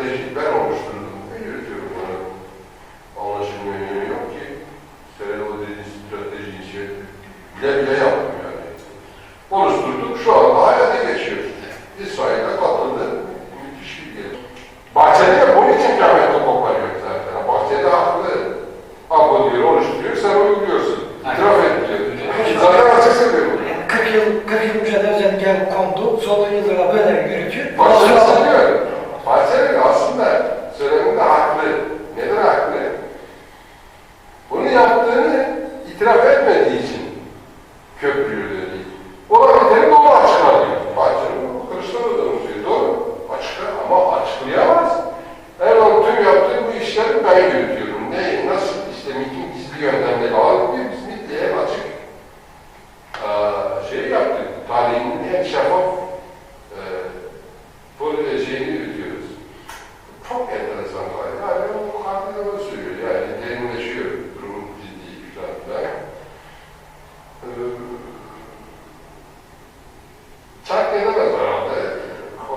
strateji ben oluşturdum. Ben yürütüyorum onu. Anlaşılma yok ki. Senin o dediğin strateji için bile bile yaptım yani. Oluşturduk. Şu anda hayata geçiyor. Bir sayıda katıldı. Müthiş bir yer. Bahçede de bunun için kıyamette koparıyor zaten. Bahçede haklı. Ama diyor oluşturuyor, sen uyguluyorsun. İtiraf ediyor. Zaten açıksın diyor. 40 yıl, 40 yıl mücadele gel kondu, sonra yıllara böyle yürütüyor. Başlıyor. itiraf etmediği için köprüyü ödedi. O da Mete'nin doğru açıklar diyor. Bacım Kılıçdaroğlu da uzuyor. Doğru. Açıklar ama açıklayamaz. Erdoğan tüm yaptığı bu işleri ben yürütüyorum. Ne, nasıl işte miting gizli yöntemleri alalım diyor. Biz mitliğe açık ee, şey yaptık. Talihinin en şeffaf 働き手だから